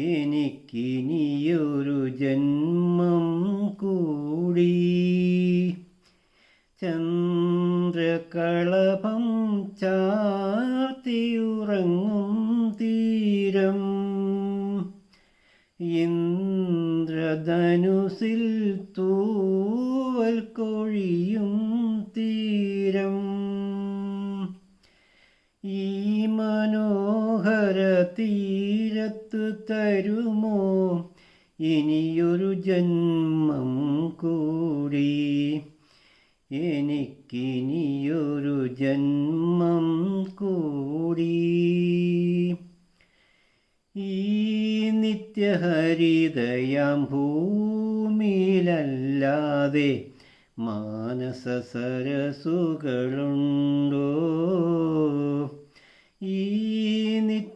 എനിക്കിനിയൊരു ജന്മം കൂടി. ചന്ദ്രകളഭം ചാർത്തിയുറങ്ങും തീരം. ഇന്ദ്രധനുസിൽ തൂവൽ കൊഴിയും തീരത്ത് തരുമോ? ഇനിയൊരു ജന്മം കൂടി. എനിക്കിനിയൊരു ജന്മം കൂടി. ഈ നിത്യഹരിതയാം ഭൂമിയിലല്ലാതെ മാനസ സരസുകളുണ്ടോ ഈ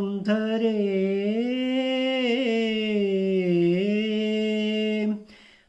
വസുന്ധരേ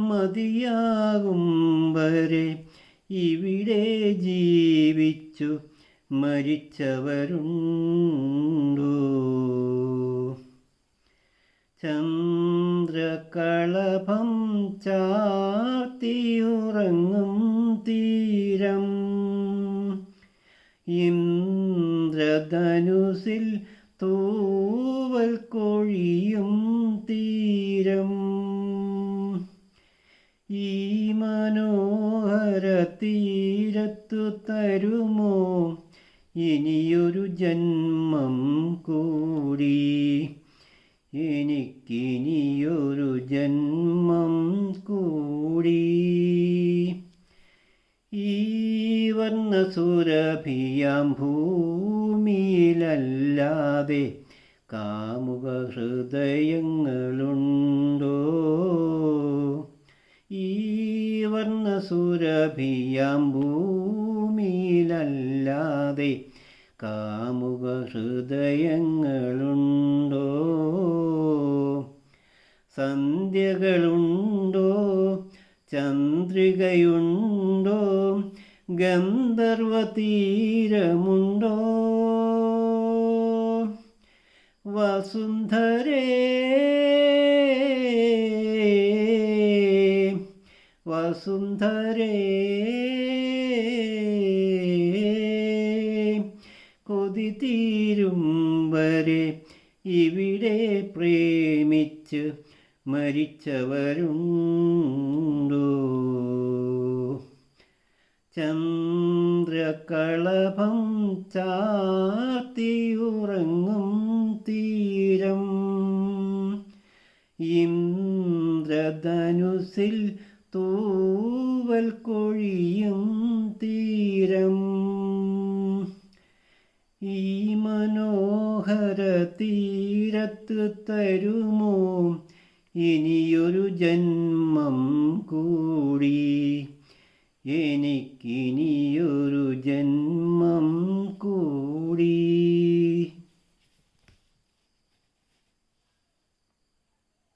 മതിയാകും വരെ ഇവിടെ ജീവിച്ചു മരിച്ചവരുണ്ടോ? ചന്ദ്രകളഭം ചാർത്തിയുറങ്ങും തീരം. ഇന്ദ്രധനുസിൽ തൂവൽ കൊഴിയും തീരം. ഈ മനോഹര തീരത്തു തരുമോ? ഇനിയൊരു ജന്മം കൂടി. എനിക്കിനിയൊരു ജന്മം കൂടി. ഈ വർണസുരഭിയാം ഭൂമിയിലല്ലാതെ കാമുക ഹൃദയങ്ങളുണ്ടോ? ഈ വർണസുരഭിയാം ഭൂമിയിലല്ലാതെ കാമുക ഹൃദയങ്ങളുണ്ടോ? സന്ധ്യകളുണ്ടോ? ചന്ദ്രികയുണ്ടോ? ഗന്ധർവതീരമുണ്ടോ? വസുന്ധരേ വസുന്ധരേ കൊതി തീരും വരെ ഇവിടെ പ്രേമിച്ച് മരിച്ചവരുണ്ടോ? ചന്ദ്രകളഭം ചാർത്തിയുറങ്ങും ഇന്ദ്രധനുസിൽ തൂവൽ കൊഴിയും തീരം. ഈ മനോഹര തീരത്ത് തരുമോ? ഇനിയൊരു ജന്മം കൂടി. എനിക്കിനിയൊരു